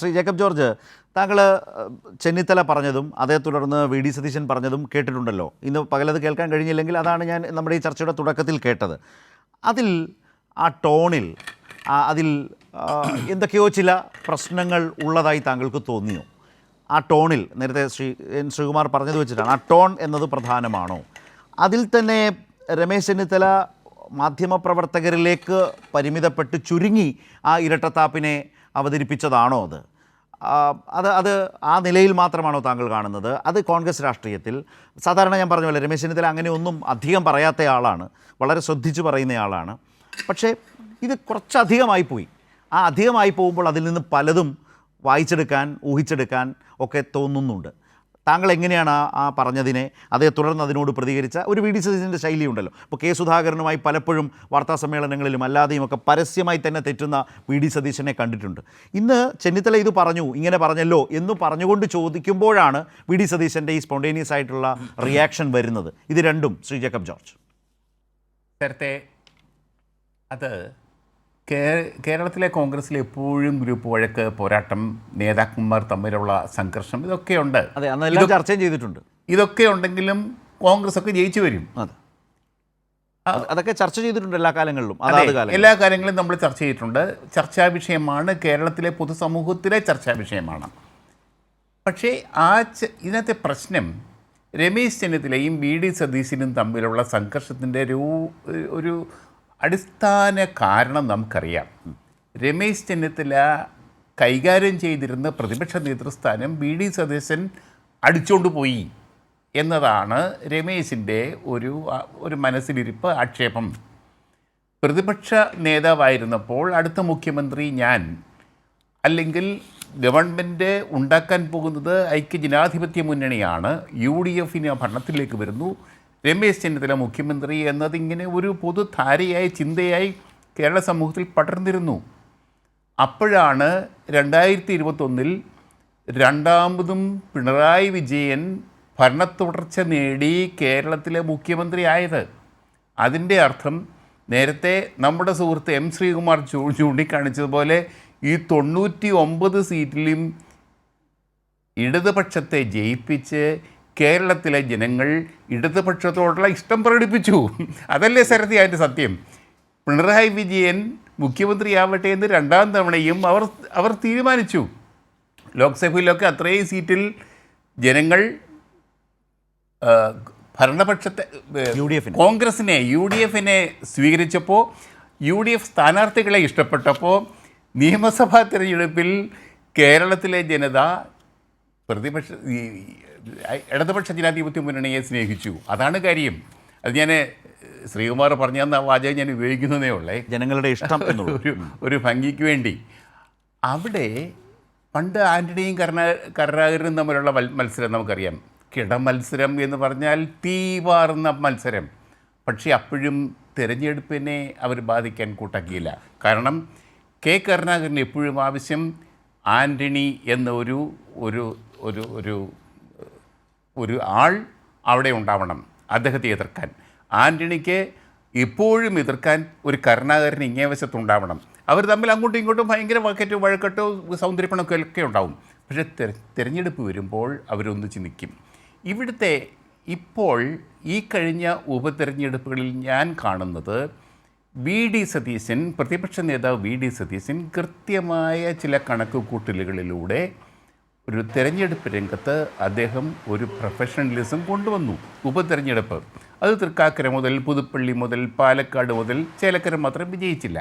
Shri Jacob George താങ്കൾ ചെന്നിത്തല പറഞ്ഞതും അതേ തുടർന്ന് വി ഡി സതീശൻ പറഞ്ഞതും കേട്ടിട്ടുണ്ടല്ലോ. ഇന്ന് പകലത് കേൾക്കാൻ കഴിഞ്ഞില്ലെങ്കിൽ അതാണ് ഞാൻ നമ്മുടെ ഈ ചർച്ചയുടെ തുടക്കത്തിൽ കേട്ടത്. അതിൽ ആ ടോണിൽ അതിൽ എന്തൊക്കെയോ ചില പ്രശ്നങ്ങൾ ഉള്ളതായി താങ്കൾക്ക് തോന്നിയോ? ആ ടോണിൽ നേരത്തെ ശ്രീ എൻ ശ്രീകുമാർ പറഞ്ഞത് വെച്ചിട്ടാണ് ആ ടോൺ എന്നത് പ്രധാനമാണോ? അതിൽ തന്നെ രമേശ് ചെന്നിത്തല മാധ്യമപ്രവർത്തകരിലേക്ക് പരിമിതപ്പെട്ട് ചുരുങ്ങി ആ ഇരട്ടത്താപ്പിനെ അവതരിപ്പിച്ചതാണോ അത്? അത് അത് ആ നിലയിൽ മാത്രമാണോ താങ്കൾ കാണുന്നത്? അത് കോൺഗ്രസ് രാഷ്ട്രീയത്തിൽ സാധാരണ ഞാൻ പറഞ്ഞ പോലെ രമേശ് ചെന്നിത്തല അങ്ങനെ ഒന്നും അധികം പറയാത്ത ആളാണ്. വളരെ ശ്രദ്ധിച്ചു പറയുന്ന ആളാണ് പക്ഷേ ഇത് കുറച്ചധികമായി പോയി. ആ അധികമായി പോകുമ്പോൾ അതിൽ നിന്ന് പലതും വായിച്ചെടുക്കാൻ ഊഹിച്ചെടുക്കാൻ ഒക്കെ തോന്നുന്നുണ്ട്. താങ്കൾ എങ്ങനെയാണ് ആ പറഞ്ഞതിനെ അതേ തുടർന്ന് അതിനോട് പ്രതികരിച്ച ഒരു വി ഡി സതീശന്റെ ശൈലിയുണ്ടല്ലോ. ഇപ്പോൾ കെ സുധാകരനുമായി പലപ്പോഴും വാർത്താ സമ്മേളനങ്ങളിലും അല്ലാതെയും ഒക്കെ പരസ്യമായി തന്നെ തെറ്റുന്ന വി ഡി സതീശനെ കണ്ടിട്ടുണ്ട്. ഇന്ന് ചെന്നിത്തല ഇത് പറഞ്ഞു ഇങ്ങനെ പറഞ്ഞല്ലോ എന്ന് പറഞ്ഞുകൊണ്ട് ചോദിക്കുമ്പോഴാണ് വി ഡി സതീശന്റെ ഈ സ്പോണ്ടേനിയസ് ആയിട്ടുള്ള റിയാക്ഷൻ വരുന്നത്. ഇത് രണ്ടും ശ്രീ ജേക്കബ് ജോർജ്. നേരത്തെ അത് കേരളത്തിലെ കോൺഗ്രസ്സിൽ എപ്പോഴും ഗ്രൂപ്പ് വഴക്ക് പോരാട്ടം നേതാക്കന്മാർ തമ്മിലുള്ള സംഘർഷം ഇതൊക്കെയുണ്ട്. അതെ അന്നെല്ലാം ചർച്ചയും ചെയ്തിട്ടുണ്ട്. ഇതൊക്കെ ഉണ്ടെങ്കിലും കോൺഗ്രസ് ഒക്കെ ജയിച്ചു വരും. അതെ. അതൊക്കെ ചർച്ച ചെയ്തിട്ടുണ്ട് എല്ലാ കാലങ്ങളിലും. എല്ലാ കാര്യങ്ങളും നമ്മൾ ചർച്ച ചെയ്തിട്ടുണ്ട്. ചർച്ചാ വിഷയമാണ് കേരളത്തിലെ പൊതുസമൂഹത്തിലെ ചർച്ചാ വിഷയമാണ്. പക്ഷേ ആ ഇന്നത്തെ ഇതിനകത്തെ പ്രശ്നം രമേശ് ചെന്നിത്തലയും വി ഡി സതീശനും തമ്മിലുള്ള സംഘർഷത്തിന്റെ ഒരു ഒരു അടിസ്ഥാന കാരണം നമുക്കറിയാം. രമേശ് ചെന്നിത്തല കൈകാര്യം ചെയ്തിരുന്ന പ്രതിപക്ഷ നേതൃസ്ഥാനം ബി ഡി സതീശൻ അടിച്ചുകൊണ്ട് പോയി എന്നതാണ് രമേശിന്റെ ഒരു ഒരു മനസ്സിലിരിപ്പ് ആക്ഷേപം. പ്രതിപക്ഷ നേതാവായിരുന്നപ്പോൾ അടുത്ത മുഖ്യമന്ത്രി ഞാൻ അല്ലെങ്കിൽ ഗവൺമെന്റ് ഉണ്ടാക്കാൻ പോകുന്നത് ഐക്യ ജനാധിപത്യ മുന്നണിയാണ് യു ഡി എഫിന് ഭരണത്തിലേക്ക് വരുന്നു രമേശ് ചെന്നിത്തല മുഖ്യമന്ത്രി എന്നതിങ്ങനെ ഒരു പൊതുധാരയായി ചിന്തയായി കേരള സമൂഹത്തിൽ പടർന്നിരുന്നു. അപ്പോഴാണ് രണ്ടായിരത്തി ഇരുപത്തൊന്നിൽ രണ്ടാമതും പിണറായി വിജയൻ ഭരണത്തുടർച്ച നേടി കേരളത്തിലെ മുഖ്യമന്ത്രിയായത് അതിന്റെ അർത്ഥം നേരത്തെ നമ്മുടെ സുഹൃത്ത് എം ശ്രീകുമാർ ചൂ ചൂണ്ടിക്കാണിച്ചതുപോലെ ഈ തൊണ്ണൂറ്റി ഒമ്പത് സീറ്റിലും ഇടതുപക്ഷത്തെ ജയിപ്പിച്ച് കേരളത്തിലെ ജനങ്ങൾ ഇടതുപക്ഷത്തോടുള്ള ഇഷ്ടം പ്രകടിപ്പിച്ചു. അതല്ലേ സരത്തി അതിന്റെ സത്യം. പിണറായി വിജയൻ മുഖ്യമന്ത്രിയാവട്ടെ എന്ന് രണ്ടാം തവണയും അവർ അവർ തീരുമാനിച്ചു. ലോക്സഭയിലൊക്കെ അത്രയും സീറ്റിൽ ജനങ്ങൾ ഭരണപക്ഷത്തെ യു ഡി എഫിന് കോൺഗ്രസിനെ യു ഡി എഫിനെ സ്വീകരിച്ചപ്പോൾ യു ഡി എഫ് സ്ഥാനാർത്ഥികളെ ഇഷ്ടപ്പെട്ടപ്പോൾ നിയമസഭാ തിരഞ്ഞെടുപ്പിൽ കേരളത്തിലെ ജനത പ്രതിപക്ഷ ഇടതുപക്ഷ ജനാധിപത്യ മുന്നണിയെ സ്നേഹിച്ചു. അതാണ് കാര്യം. അത് ഞാൻ ശ്രീകുമാർ പറഞ്ഞ വാചകം ഞാൻ ഉപയോഗിക്കുന്നതേ ഉള്ളേ. ജനങ്ങളുടെ ഇഷ്ടം ഒരു ഒരു ഭംഗിക്ക് വേണ്ടി. അവിടെ പണ്ട് ആന്റണിയും കരുണാ കരുണാകരനും തമ്മിലുള്ള മത്സരം നമുക്കറിയാം. കിടമത്സരം എന്ന് പറഞ്ഞാൽ തീവാറുന്ന മത്സരം. പക്ഷേ അപ്പോഴും തിരഞ്ഞെടുപ്പിനെ അവർ ബാധിക്കാൻ കൂട്ടാക്കിയില്ല. കാരണം കെ കരുണാകരന് എപ്പോഴും ആവശ്യം ആന്റണി എന്ന ഒരു ഒരു ഒരു ഒരു ആൾ അവിടെ ഉണ്ടാവണം അദ്ദേഹത്തെ എതിർക്കാൻ. ആന്റണിക്ക് എപ്പോഴും എതിർക്കാൻ ഒരു കരുണാകരൻ ഇങ്ങേ വശത്തുണ്ടാവണം. അവർ തമ്മിൽ അങ്ങോട്ടും ഇങ്ങോട്ടും ഭയങ്കര വക്കറ്റോ വഴക്കട്ടോ സൗന്ദര്യപ്പണമൊക്കെ ഒക്കെ ഉണ്ടാവും. പക്ഷേ തെര തിരഞ്ഞെടുപ്പ് വരുമ്പോൾ അവരൊന്നിച്ച് നിൽക്കും ഇവിടുത്തെ ഇപ്പോൾ ഈ കഴിഞ്ഞ ഉപതെരഞ്ഞെടുപ്പുകളിൽ ഞാൻ കാണുന്നത് വി ഡി സതീശൻ പ്രതിപക്ഷ നേതാവ് വി ഡി സതീശൻ കൃത്യമായ ചില കണക്കുകൂട്ടലുകളിലൂടെ ഒരു തെരഞ്ഞെടുപ്പ് രംഗത്ത് അദ്ദേഹം ഒരു പ്രൊഫഷണലിസം കൊണ്ടുവന്നു. ഉപതെരഞ്ഞെടുപ്പ്. അത് തൃക്കാക്കര മുതൽ പുതുപ്പള്ളി മുതൽ പാലക്കാട് മുതൽ ചേലക്കര മാത്രം വിജയിച്ചില്ല.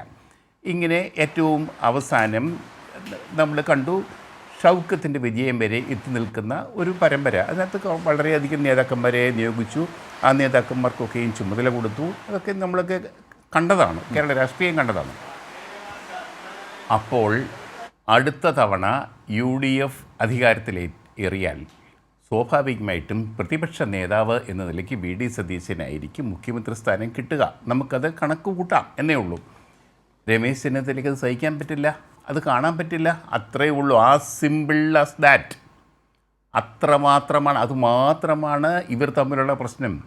ഇങ്ങനെ ഏറ്റവും അവസാനം നമ്മൾ കണ്ടു ഷൗക്കത്തിന്റെ വിജയം വരെ എത്തി നിൽക്കുന്ന ഒരു പരമ്പര. അതിനകത്ത് വളരെയധികം നേതാക്കന്മാരെ നിയോഗിച്ചു. ആ നേതാക്കന്മാർക്കൊക്കെയും ചുമതല കൊടുത്തു. അതൊക്കെ നമ്മളൊക്കെ കണ്ടതാണ്. കേരള രാഷ്ട്രീയം കണ്ടതാണ്. അപ്പോൾ അടുത്ത തവണ യു ഡി എഫ് അധികാരത്തിലേറിയാൽ സ്വാഭാവികമായിട്ടും പ്രതിപക്ഷ നേതാവ് എന്ന നിലയ്ക്ക് വി ഡി സതീശനായിരിക്കും മുഖ്യമന്ത്രി സ്ഥാനം കിട്ടുക. നമുക്കത് കണക്ക് കൂട്ടാം എന്നേ ഉള്ളൂ. രമേശ് ചെന്നിത്തലയ്ക്ക് അത് സഹിക്കാൻ പറ്റില്ല. അത് കാണാൻ പറ്റില്ല. അത്രയേ ഉള്ളൂ. ആ സിമ്പിൾ ആസ് ദാറ്റ് അത്രമാത്രമാണ്. അതുമാത്രമാണ് ഇവർ തമ്മിലുള്ള പ്രശ്നം.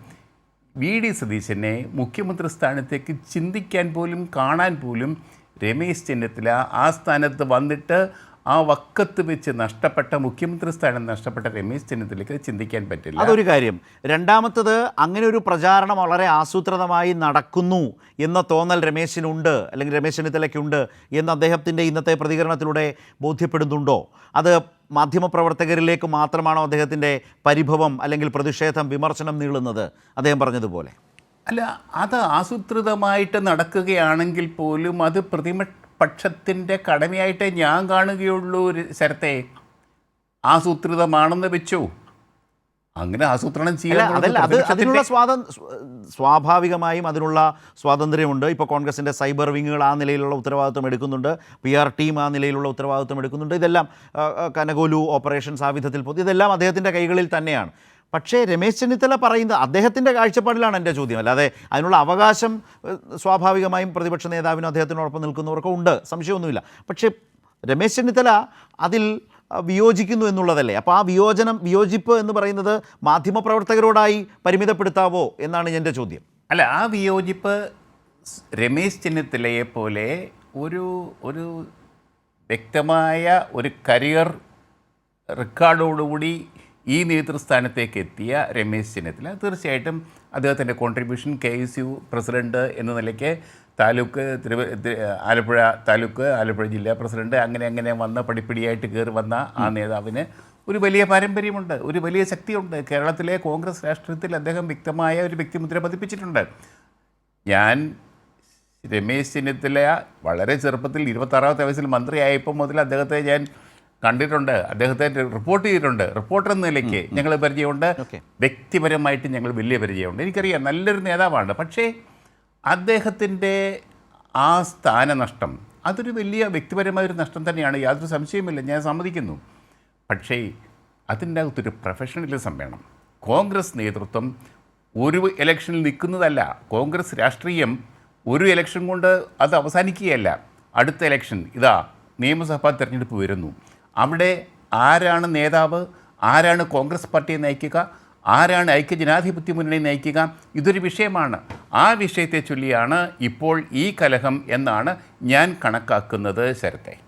വി ഡി സതീശനെ മുഖ്യമന്ത്രി സ്ഥാനത്തേക്ക് ചിന്തിക്കാൻ പോലും കാണാൻ പോലും രമേശ് ചെന്നിത്തല ആ സ്ഥാനത്ത് വന്നിട്ട് ആ വക്കത്ത് വെച്ച് നഷ്ടപ്പെട്ട മുഖ്യമന്ത്രി സ്ഥാനം നഷ്ടപ്പെട്ട രമേശ് ചെന്നിത്തലയ്ക്ക് ചിന്തിക്കാൻ പറ്റില്ല. അതൊരു കാര്യം. രണ്ടാമത്തത് അങ്ങനെ ഒരു പ്രചാരണം വളരെ ആസൂത്രിതമായി നടക്കുന്നു എന്ന തോന്നൽ രമേശിനുണ്ട് അല്ലെങ്കിൽ രമേശ് ചെന്നിത്തലയ്ക്കുണ്ട് എന്ന് അദ്ദേഹത്തിന്റെ ഇന്നത്തെ പ്രതികരണത്തിലൂടെ ബോധ്യപ്പെടുന്നുണ്ടോ? അത് മാധ്യമപ്രവർത്തകരിലേക്ക് മാത്രമാണോ അദ്ദേഹത്തിന്റെ പരിഭവം അല്ലെങ്കിൽ പ്രതിഷേധം വിമർശനം നീളുന്നത്? അദ്ദേഹം പറഞ്ഞതുപോലെ. അല്ല അത് ആസൂത്രിതമായിട്ട് നടക്കുകയാണെങ്കിൽ പോലും അത് പ്രതിപക്ഷത്തിന്റെ കടമയായിട്ടേ ഞാൻ കാണുകയുള്ളൂ ഒരു ശരത്തെ. ആസൂത്രിതമാണെന്ന് വെച്ചു. അങ്ങനെ ആസൂത്രണം ചെയ്യാൻ അതല്ല അത് അതിനുള്ള സ്വാതന്ത്ര്യ സ്വാഭാവികമായും അതിനുള്ള സ്വാതന്ത്ര്യമുണ്ട്. ഇപ്പോൾ കോൺഗ്രസിന്റെ സൈബർ വിങ്ങുകൾ ആ നിലയിലുള്ള ഉത്തരവാദിത്വം എടുക്കുന്നുണ്ട്. പി ആർ ടീം ആ നിലയിലുള്ള ഉത്തരവാദിത്വം എടുക്കുന്നുണ്ട്. ഇതെല്ലാം കനകോലു ഓപ്പറേഷൻസ് ആ വിധത്തിൽ പോകുന്നു ഇതെല്ലാം അദ്ദേഹത്തിന്റെ കൈകളിൽ തന്നെയാണ്. പക്ഷേ രമേശ് ചെന്നിത്തല പറയുന്നത് അദ്ദേഹത്തിന്റെ കാഴ്ചപ്പാടിലാണ് എന്റെ ചോദ്യം. അല്ലാതെ അതിനുള്ള അവകാശം സ്വാഭാവികമായും പ്രതിപക്ഷ നേതാവിനും അദ്ദേഹത്തിനോടൊപ്പം നിൽക്കുന്നവർക്കും ഉണ്ട്. സംശയമൊന്നുമില്ല. പക്ഷേ രമേശ് ചെന്നിത്തല അതിൽ വിയോജിക്കുന്നു എന്നുള്ളതല്ലേ? അപ്പോൾ ആ വിയോജനം വിയോജിപ്പ് എന്ന് പറയുന്നത് മാധ്യമപ്രവർത്തകരോടായി പരിമിതപ്പെടുത്താവോ എന്നാണ് എന്റെ ചോദ്യം. അല്ല ആ വിയോജിപ്പ് രമേശ് ചെന്നിത്തലയെ പോലെ ഒരു ഒരു വ്യക്തമായ ഒരു കരിയർ റെക്കോർഡോടുകൂടി ഈ നേതൃസ്ഥാനത്തേക്ക് എത്തിയ രമേശ് ചെന്നിത്തല തീർച്ചയായിട്ടും അദ്ദേഹത്തിന്റെ contribution K S U president എന്ന നിലയ്ക്ക് താലൂക്ക് തിരുവ ആലപ്പുഴ താലൂക്ക് ആലപ്പുഴ ജില്ലാ പ്രസിഡന്റ് അങ്ങനെ അങ്ങനെ വന്ന പടിപ്പിടിയായിട്ട് കയറി വന്ന ആ നേതാവിന് ഒരു വലിയ പാരമ്പര്യമുണ്ട് ഒരു വലിയ ശക്തിയുണ്ട്. കേരളത്തിലെ കോൺഗ്രസ് രാഷ്ട്രീയത്തിൽ അദ്ദേഹം വ്യക്തമായ ഒരു വ്യക്തിമുദ്ര പതിപ്പിച്ചിട്ടുണ്ട്. ഞാൻ രമേശ് ചെന്നിത്തല വളരെ ചെറുപ്പത്തിൽ ഇരുപത്താറാമത്തെ വയസ്സിൽ മന്ത്രിയായപ്പോൾ മുതൽ അദ്ദേഹത്തെ ഞാൻ കണ്ടിട്ടുണ്ട്. അദ്ദേഹത്തെ റിപ്പോർട്ട് ചെയ്തിട്ടുണ്ട്. റിപ്പോർട്ടർ എന്ന നിലയ്ക്ക് ഞങ്ങൾ പരിചയമുണ്ട്. വ്യക്തിപരമായിട്ട് ഞങ്ങൾ വലിയ പരിചയമുണ്ട്. എനിക്കറിയാം നല്ലൊരു നേതാവാണ്. പക്ഷേ അദ്ദേഹത്തിന്റെ ആ സ്ഥാനനഷ്ടം അതൊരു വലിയ വ്യക്തിപരമായ ഒരു നഷ്ടം തന്നെയാണ്. യാതൊരു സംശയമില്ല ഞാൻ സമ്മതിക്കുന്നു. പക്ഷേ അതിന്റെ അകത്തൊരു പ്രൊഫഷണലിസം വേണം. കോൺഗ്രസ് നേതൃത്വം ഒരു ഇലക്ഷനിൽ നിൽക്കുന്നതല്ല. കോൺഗ്രസ് രാഷ്ട്രീയം ഒരു ഇലക്ഷൻ കൊണ്ട് അത് അവസാനിക്കുകയല്ല. അടുത്ത ഇലക്ഷൻ ഇതാ നിയമസഭാ തിരഞ്ഞെടുപ്പ് വരുന്നു. അവിടെ ആരാണ് നേതാവ്? ആരാണ് കോൺഗ്രസ് പാർട്ടിയെ നയിക്കുക? ആരാണ് ഐക്യ ജനാധിപത്യ മുന്നണി നയിക്കുക? ഇതൊരു വിഷയമാണ്. ആ വിഷയത്തെ ചൊല്ലിയാണ് ഇപ്പോൾ ഈ കലഹം എന്നാണ് ഞാൻ കണക്കാക്കുന്നത് ശരത്തെ.